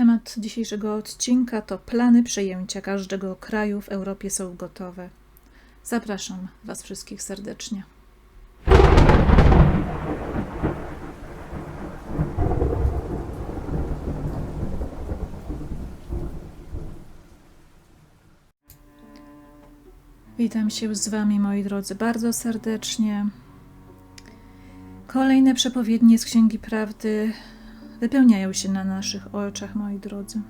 Temat dzisiejszego odcinka to plany przejęcia każdego kraju w Europie są gotowe. Zapraszam Was wszystkich serdecznie. Witam się z Wami, moi drodzy, bardzo serdecznie. Kolejne przepowiednie z Księgi Prawdy wypełniają się na naszych oczach, moi drodzy.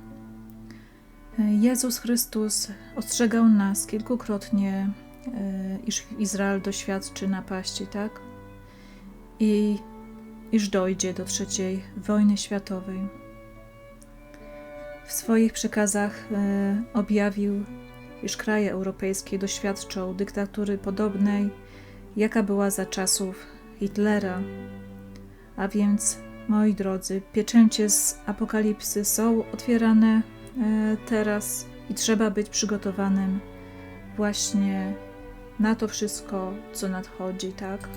Jezus Chrystus ostrzegał nas kilkukrotnie, e, iż Izrael doświadczy napaści, tak? I iż dojdzie do trzeciej wojny światowej. W swoich przekazach e, objawił, iż kraje europejskie doświadczą dyktatury podobnej, jaka była za czasów Hitlera, a więc Moi drodzy, pieczęcie z apokalipsy są otwierane e, teraz i trzeba być przygotowanym właśnie na to wszystko, co nadchodzi, tak?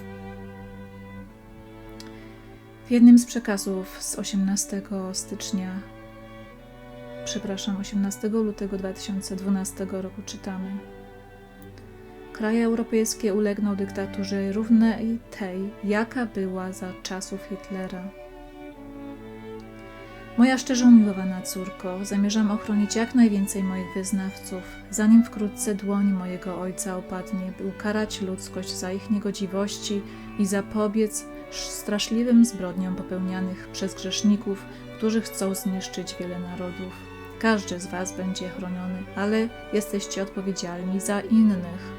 W jednym z przekazów z 18 stycznia, przepraszam, 18 lutego 2012 roku czytamy: Kraje europejskie ulegną dyktaturze równej tej, jaka była za czasów Hitlera. Moja szczerze umiłowana córko, zamierzam ochronić jak najwięcej moich wyznawców, zanim wkrótce dłoń mojego ojca opadnie, by ukarać ludzkość za ich niegodziwości i zapobiec straszliwym zbrodniom popełnianych przez grzeszników, którzy chcą zniszczyć wiele narodów. Każdy z Was będzie chroniony, ale jesteście odpowiedzialni za innych.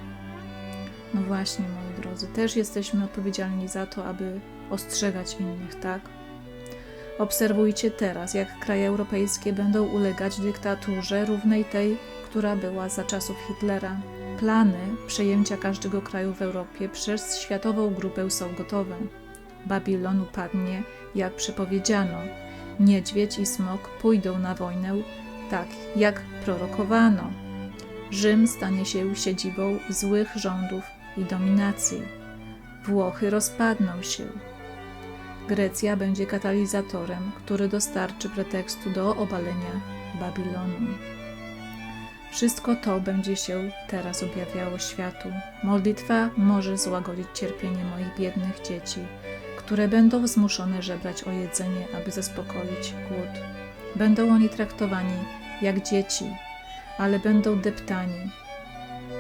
No właśnie, moi drodzy, też jesteśmy odpowiedzialni za to, aby ostrzegać innych, tak? Obserwujcie teraz, jak kraje europejskie będą ulegać dyktaturze równej tej, która była za czasów Hitlera. Plany przejęcia każdego kraju w Europie przez światową grupę są gotowe. Babilon upadnie, jak przepowiedziano. Niedźwiedź i smok pójdą na wojnę, tak jak prorokowano. Rzym stanie się siedzibą złych rządów i dominacji. Włochy rozpadną się. Grecja będzie katalizatorem, który dostarczy pretekstu do obalenia Babilonu. Wszystko to będzie się teraz objawiało światu. Modlitwa może złagodzić cierpienie moich biednych dzieci, które będą zmuszone żebrać o jedzenie, aby zaspokoić głód. Będą oni traktowani jak dzieci, ale będą deptani,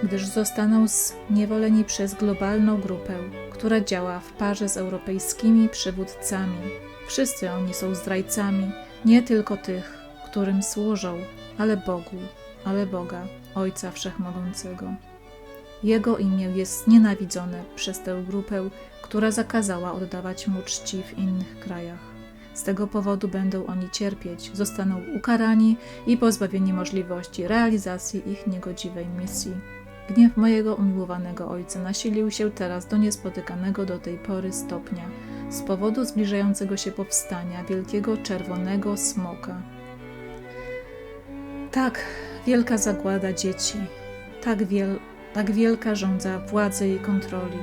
gdyż zostaną zniewoleni przez globalną grupę, która działa w parze z europejskimi przywódcami. Wszyscy oni są zdrajcami, nie tylko tych, którym służą, ale Bogu, ale Boga, Ojca Wszechmogącego. Jego imię jest nienawidzone przez tę grupę, która zakazała oddawać mu czci w innych krajach. Z tego powodu będą oni cierpieć, zostaną ukarani i pozbawieni możliwości realizacji ich niegodziwej misji. Gniew mojego umiłowanego ojca nasilił się teraz do niespotykanego do tej pory stopnia z powodu zbliżającego się powstania wielkiego czerwonego smoka. Tak, wielka zagłada dzieci, tak, wiel, tak wielka rządza władzy i kontroli,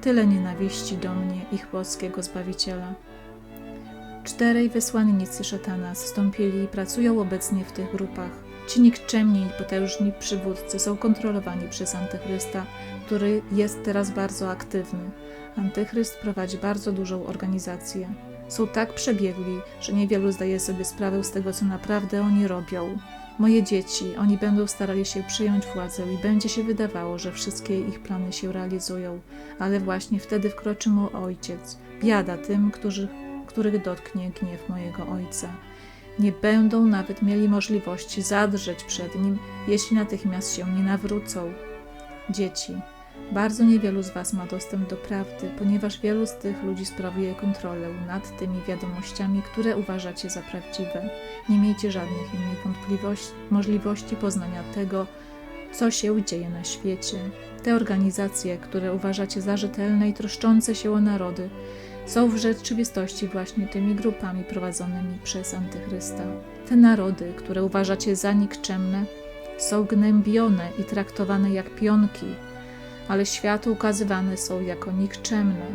tyle nienawiści do mnie, ich polskiego Zbawiciela. Czterej wysłannicy szatana zstąpili i pracują obecnie w tych grupach Ci nikczemni i potężni przywódcy są kontrolowani przez Antychrysta, który jest teraz bardzo aktywny. Antychryst prowadzi bardzo dużą organizację. Są tak przebiegli, że niewielu zdaje sobie sprawę z tego, co naprawdę oni robią. Moje dzieci, oni będą starali się przyjąć władzę i będzie się wydawało, że wszystkie ich plany się realizują, ale właśnie wtedy wkroczy mój ojciec. Biada tym, którzy, których dotknie gniew mojego ojca nie będą nawet mieli możliwości zadrzeć przed nim, jeśli natychmiast się nie nawrócą. Dzieci. Bardzo niewielu z Was ma dostęp do prawdy, ponieważ wielu z tych ludzi sprawuje kontrolę nad tymi wiadomościami, które uważacie za prawdziwe. Nie miejcie żadnych innych wątpliwości, możliwości poznania tego, co się dzieje na świecie. Te organizacje, które uważacie za rzetelne i troszczące się o narody, są w rzeczywistości właśnie tymi grupami prowadzonymi przez Antychrysta. Te narody, które uważacie za nikczemne, są gnębione i traktowane jak pionki, ale światu ukazywane są jako nikczemne.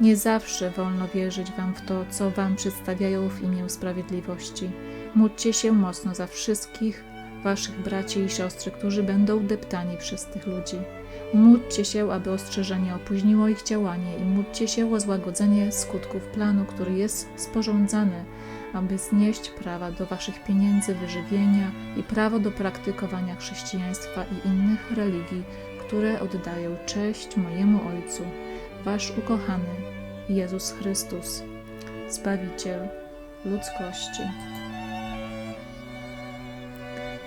Nie zawsze wolno wierzyć wam w to, co wam przedstawiają w imię sprawiedliwości. Módlcie się mocno za wszystkich waszych braci i siostry, którzy będą deptani przez tych ludzi. Módlcie się, aby ostrzeżenie opóźniło ich działanie i módlcie się o złagodzenie skutków planu, który jest sporządzany, aby znieść prawa do waszych pieniędzy, wyżywienia i prawo do praktykowania chrześcijaństwa i innych religii, które oddają cześć mojemu Ojcu, wasz ukochany Jezus Chrystus, Zbawiciel ludzkości.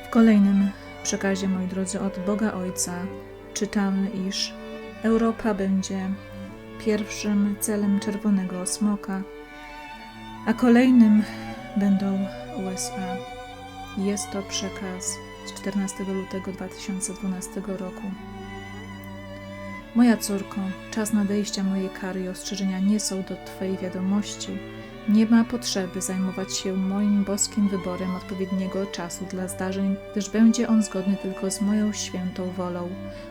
W kolejnym przekazie, moi drodzy, od Boga Ojca czytamy, iż Europa będzie pierwszym celem czerwonego smoka, a kolejnym będą USA. Jest to przekaz z 14 lutego 2012 roku. Moja córko, czas nadejścia mojej kary i ostrzeżenia nie są do Twojej wiadomości nie ma potrzeby zajmować się moim boskim wyborem odpowiedniego czasu dla zdarzeń, gdyż będzie on zgodny tylko z moją świętą wolą.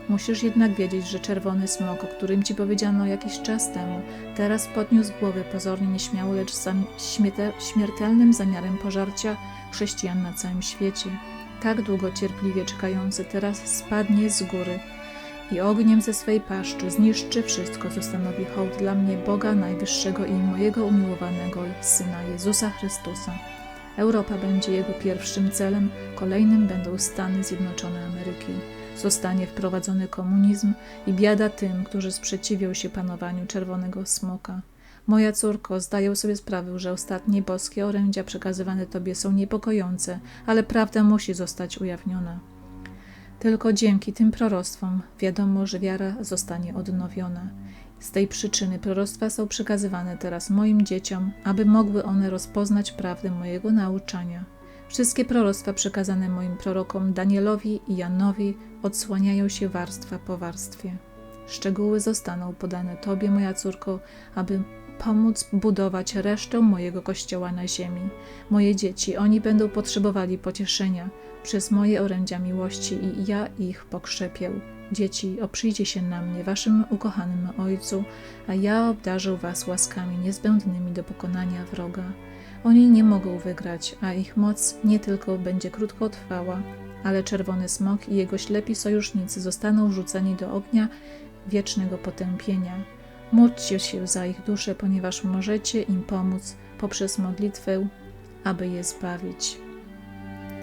Musisz jednak wiedzieć, że czerwony smok, o którym ci powiedziano jakiś czas temu, teraz podniósł głowę pozornie nieśmiało, lecz z śmiertelnym zamiarem pożarcia chrześcijan na całym świecie. Tak długo cierpliwie czekający teraz spadnie z góry i ogniem ze swej paszczy zniszczy wszystko, co stanowi hołd dla mnie Boga Najwyższego i mojego umiłowanego Syna Jezusa Chrystusa. Europa będzie jego pierwszym celem, kolejnym będą Stany Zjednoczone Ameryki. Zostanie wprowadzony komunizm i biada tym, którzy sprzeciwią się panowaniu czerwonego smoka. Moja córko, zdaję sobie sprawę, że ostatnie boskie orędzia przekazywane Tobie są niepokojące, ale prawda musi zostać ujawniona. Tylko dzięki tym proroctwom wiadomo, że wiara zostanie odnowiona. Z tej przyczyny proroctwa są przekazywane teraz moim dzieciom, aby mogły one rozpoznać prawdę mojego nauczania. Wszystkie proroctwa przekazane moim prorokom Danielowi i Janowi odsłaniają się warstwa po warstwie. Szczegóły zostaną podane Tobie, moja córko, aby pomóc budować resztę mojego kościoła na ziemi. Moje dzieci, oni będą potrzebowali pocieszenia, przez moje orędzia miłości i ja ich pokrzepię. Dzieci, oprzyjcie się na mnie, waszym ukochanym Ojcu, a ja obdarzę was łaskami niezbędnymi do pokonania wroga. Oni nie mogą wygrać, a ich moc nie tylko będzie krótko trwała, ale czerwony smok i jego ślepi sojusznicy zostaną wrzuceni do ognia wiecznego potępienia. Módlcie się za ich dusze, ponieważ możecie im pomóc poprzez modlitwę, aby je zbawić.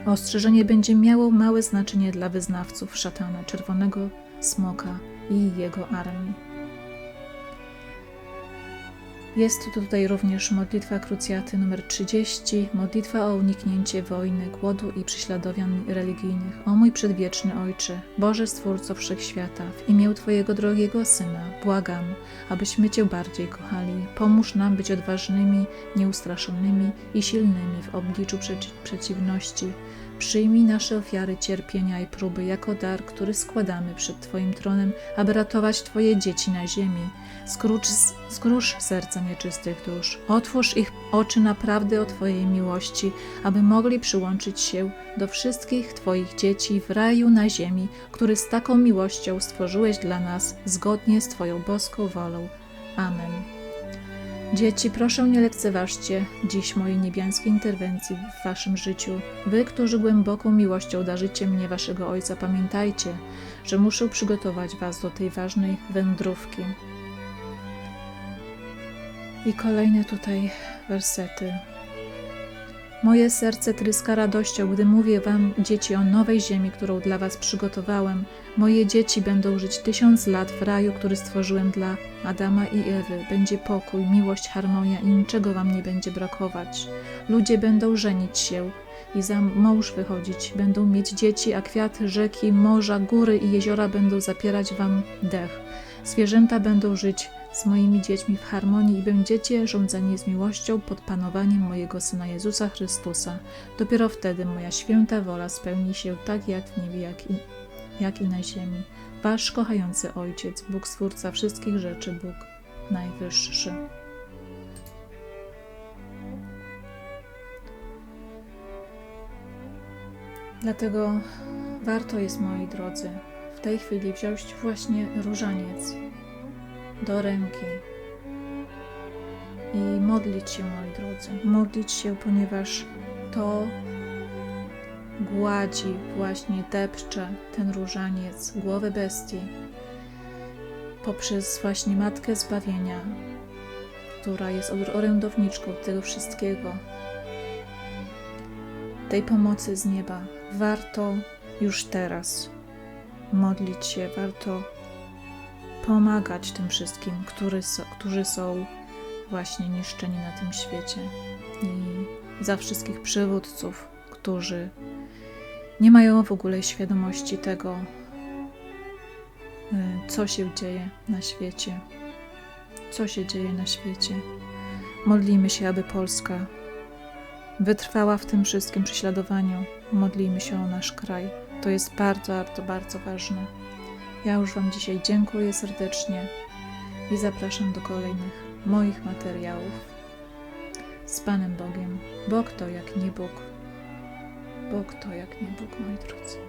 Ostrzeżenie będzie miało małe znaczenie dla wyznawców szatana, czerwonego smoka i jego armii. Jest tutaj również modlitwa krucjaty numer 30, modlitwa o uniknięcie wojny, głodu i prześladowań religijnych. O mój przedwieczny Ojcze, Boże Stwórco Wszechświata, w imię Twojego drogiego Syna, błagam, abyśmy Cię bardziej kochali. Pomóż nam być odważnymi, nieustraszonymi i silnymi w obliczu przeciwności. Przyjmij nasze ofiary cierpienia i próby jako dar, który składamy przed Twoim tronem, aby ratować Twoje dzieci na ziemi. Skrócz, skróż serca nieczystych dusz. Otwórz ich oczy naprawdę o Twojej miłości, aby mogli przyłączyć się do wszystkich Twoich dzieci w raju na ziemi, który z taką miłością stworzyłeś dla nas, zgodnie z Twoją boską wolą. Amen. Dzieci, proszę nie lekceważcie dziś mojej niebiańskiej interwencji w waszym życiu. Wy, którzy głęboką miłością darzycie mnie waszego Ojca, pamiętajcie, że muszę przygotować was do tej ważnej wędrówki. I kolejne tutaj wersety. Moje serce tryska radością, gdy mówię wam, dzieci, o nowej ziemi, którą dla was przygotowałem. Moje dzieci będą żyć tysiąc lat w raju, który stworzyłem dla Adama i Ewy. Będzie pokój, miłość, harmonia i niczego wam nie będzie brakować. Ludzie będą żenić się i za mąż wychodzić. Będą mieć dzieci, a kwiaty, rzeki, morza, góry i jeziora będą zapierać wam dech. Zwierzęta będą żyć z moimi dziećmi w harmonii i będziecie rządzeni z miłością pod panowaniem mojego Syna Jezusa Chrystusa. Dopiero wtedy moja święta wola spełni się tak jak w niebie, jak i, jak i na ziemi. Wasz kochający Ojciec, Bóg Stwórca wszystkich rzeczy, Bóg Najwyższy. Dlatego warto jest, moi drodzy, w tej chwili wziąć właśnie różaniec do ręki i modlić się, moi drodzy. Modlić się, ponieważ to gładzi, właśnie depcze ten różaniec, głowę bestii, poprzez właśnie Matkę Zbawienia, która jest orędowniczką tego wszystkiego, tej pomocy z nieba. Warto już teraz modlić się, warto pomagać tym wszystkim, którzy są, którzy są właśnie niszczeni na tym świecie. I za wszystkich przywódców, którzy nie mają w ogóle świadomości tego, y, co się dzieje na świecie. Co się dzieje na świecie. Modlimy się, aby Polska wytrwała w tym wszystkim prześladowaniu. Modlimy się o nasz kraj. To jest bardzo, bardzo, bardzo ważne. Ja już Wam dzisiaj dziękuję serdecznie i zapraszam do kolejnych moich materiałów. Z Panem Bogiem. Bóg to jak nie Bóg. Bóg to jak nie Bóg, moi drodzy.